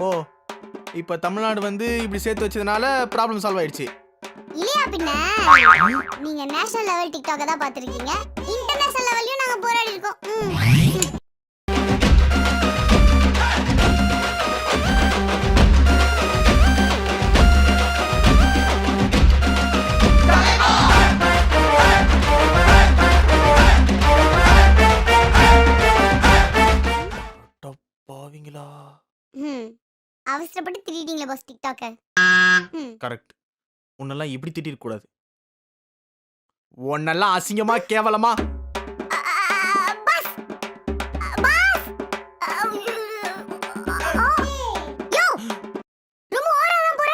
ஓ இப்போ தமிழ்நாடு வந்து இப்படி சேர்த்து வச்சதுனால ப்ராப்ளம் சால்வ் ஆயிடுச்சு. இல்லையா பின்ன? நீங்க நேஷனல் லெவல் டிக்டாக்க தான் பாத்திருக்கீங்க இன்டர்நேஷனல் லெவல்லயும் நாங்க போராடி இருக்கோம் அவசரப்பட்டு திட்டிட்டீங்களே பாஸ் டிக்டாக்க ம். கரெக்ட் உன்னெல்லாம் இப்படி திட்டிருக்க கூடாது உன்னெல்லாம் அசிங்கமா கேவலமா. ஆ. யோ ரொம்ப ஓவரா போற.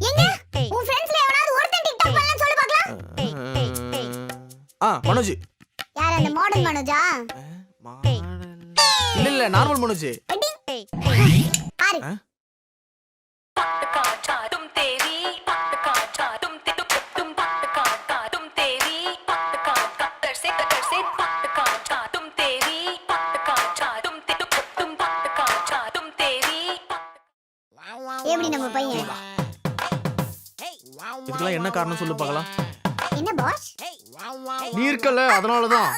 எங்க? உன் ஃப்ரெண்ட்ஸ்ல எவனாவது ஒருத்தன் டிக்டாக் பண்ணலன்னு சொல்லு பார்க்கலாம். ஆ மனோஜ். யார் அந்த மாடர்ன் மனோஜா? இல்ல இல்ல நார்மல் மனுஜ் பாரு எப்படி நம்ம பையன்? இதுக்கெல்லாம் என்ன காரணம் சொல்லு பார்க்கலாம். என்ன பாஸ் நீ இருக்கல அதனாலதான்.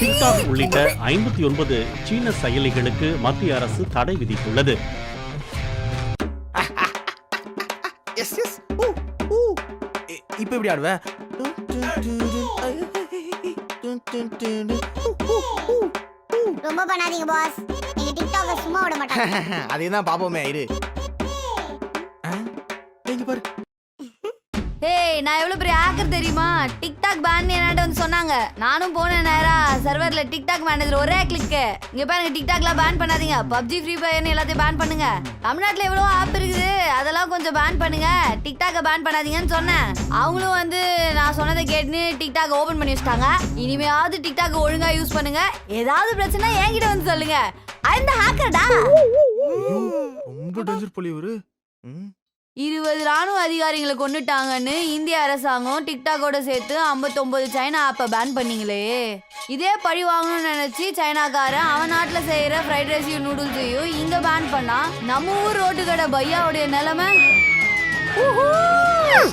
டிக்டாக் உள்ளிட்ட ஐம்பத்தி ஒன்பது சீன செயலிகளுக்கு மத்திய அரசு தடை விதித்துள்ளது. எஸ் எஸ் இப்போ எப்படி ஆடுவ? ரொம்ப பண்ணாதீங்க பாஸ் நீங்க டிக்டாக்க சும்மா விட மாட்டாங்க. அதே தான் பாப்போமே இரு? இங்க பாரு. ஏய் நான் எவ்வளோ பெரிய ஹேக்கர் தெரியுமா? டிக்டாக் பேன் என்கிட்ட வந்து சொன்னாங்க. நானும் போனேன் நேரா சர்வரில் டிக்டாக் மேனேஜர் ஒரே கிளிக்கு இங்கே பாருங்க டிக்டாக்லாம் பேன் பண்ணாதீங்க. பப்ஜி ஃப்ரீ ஃபயர்னு எல்லாத்தையும் பேன் பண்ணுங்க. தமிழ்நாட்டில் எவ்வளோ ஆப் இருக்குது. அதெல்லாம் கொஞ்சம் பேன் பண்ணுங்க. டிக்டாக்கை பேன் பண்ணாதீங்கன்னு சொன்னேன். அவங்களும் வந்து நான் சொன்னதை கேட்டுன்னு டிக்டாக் ஓபன் பண்ணி வச்சிட்டாங்க. இனிமையாவது டிக்டாக் ஒழுங்காக யூஸ் பண்ணுங்க. ஏதாவது பிரச்சனை என்கிட்ட வந்து சொல்லுங்க. அந்த ஹேக்கர்டா ரொம்ப டேஞ்சர் போலி இவரு. இருபது ராணுவ அதிகாரிகளை கொண்டுட்டாங்கன்னு இந்திய அரசாங்கம் டிக்டாக்கோட சேர்த்து 59 சைனா ஆப்பை பேன் பண்ணீங்களே. இதே பழி வாங்கணும்னு நினைச்சு சைனாக்காரன் அவன் நாட்டுல செய்யற ஃப்ரைட் ரைஸையும் நூடுல்ஸையும் இங்க பேன் பண்ணா நம்ம ஊர் ரோட்டு கடை பையாவுடைய நிலைமை? ஊஹூ!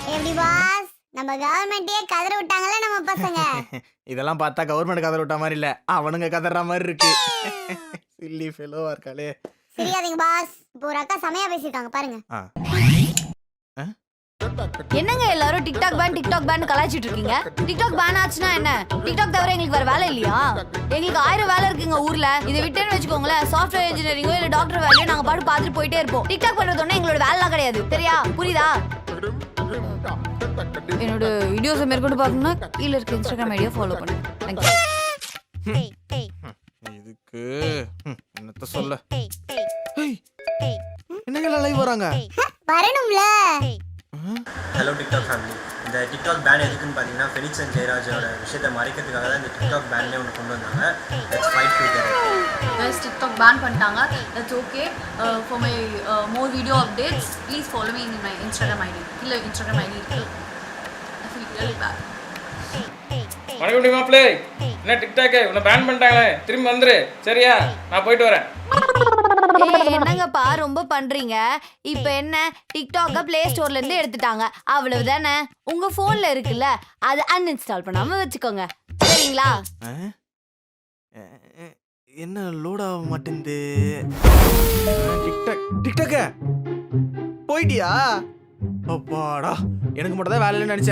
எப்படி பாஸ் நம்ம கவர்மெண்ட்டே கதற விட்டாங்கல்ல நம்ம பசங்க. இதெல்லாம் பார்த்தா கவர்மெண்ட் கதற விட்ட மாதிரி இல்ல. அவனுங்க கதற மாதிரி இருக்கு. சில்லி ஃபெலோவா இருக்காளே. தெரியாதீங்க பாஸ் இப்போ ஒரு அக்கா செமையா பேசியிருக்காங்க பாருங்க. ஆ. என்னங்க எல்லாரும் டிக்டாக் பேன் டிக்டாக் பேன் கலாய்ச்சிட்டு இருக்கீங்க? டிக்டாக் பேன் ஆச்சுன்னா என்ன? டிக்டாக் தவிர எங்களுக்கு வேற வேலை இல்லையா? எங்களுக்கு ஆயிரம் வேலை இருக்குங்க ஊர்ல. இதை விட்டேன்னு வச்சுக்கோங்களேன் சாஃப்ட்வேர் இன்ஜினியரிங்கோ இல்ல டாக்டர் வேலையோ நாங்க பாட்டு பார்த்துட்டு போயிட்டே இருப்போம். டிக்டாக் பண்றது ஒண்ணு எங்களோட வேலைலாம் கிடையாது. சரியா? புரியுதா? என்னோட வீடியோஸை மேற்கொண்டு பார்க்கணும்னா கீழே இருக்க இன்ஸ்டாகிராம் ஐடியா ஃபாலோ பண்ணுங்க. தேங்க்யூ இதுக்கு என்னத்த சொல்ல? என்னங்க லைவ் வராங்க? வரணும்ல? ஹலோ டிக்டாக் ஃபேமிலி இந்த டிக்டாக் பேன் எதுக்குன்னு பார்த்தீங்கன்னா ஃபெனிக்ஸ் அண்ட் ஜெயராஜோட விஷயத்தை மறைக்கிறதுக்காக தான் இந்த டிக்டாக் பேன்லேயே ஒன்று கொண்டு வந்தாங்க. Let's fight together tiktok ban பண்ணிட்டாங்க. Uh, for my uh, more video updates please follow me in my instagram id இல்ல instagram id இருக்கு. வணக்கம் மாப்பிளே என்ன டிக்டாக்கு உன்னை பேன் பண்ணிட்டாங்களே. திரும்பி வந்துரு. சரியா? நான் போயிட்டு வரேன். என்னங்கப்பா ரொம்ப பண்றீங்க? இப்ப என்ன? டிக்டாக்க பிளே ஸ்டோர்ல இருந்து எடுத்துட்டாங்க. அவ்வளவுதானே? உங்க போன்ல இருக்குல்ல அது அன்இன்ஸ்டால் பண்ணாம வச்சுக்கோங்க. சரிங்களா? என்ன லோட் ஆக மாட்டேங்குது? ஆ, டிக்டாக் டிக்டாக்க போயிட்டியா? அப்பாடா எனக்கு மட்டும் தான் வேலை இல்லைன்னு நினைச்சேன்.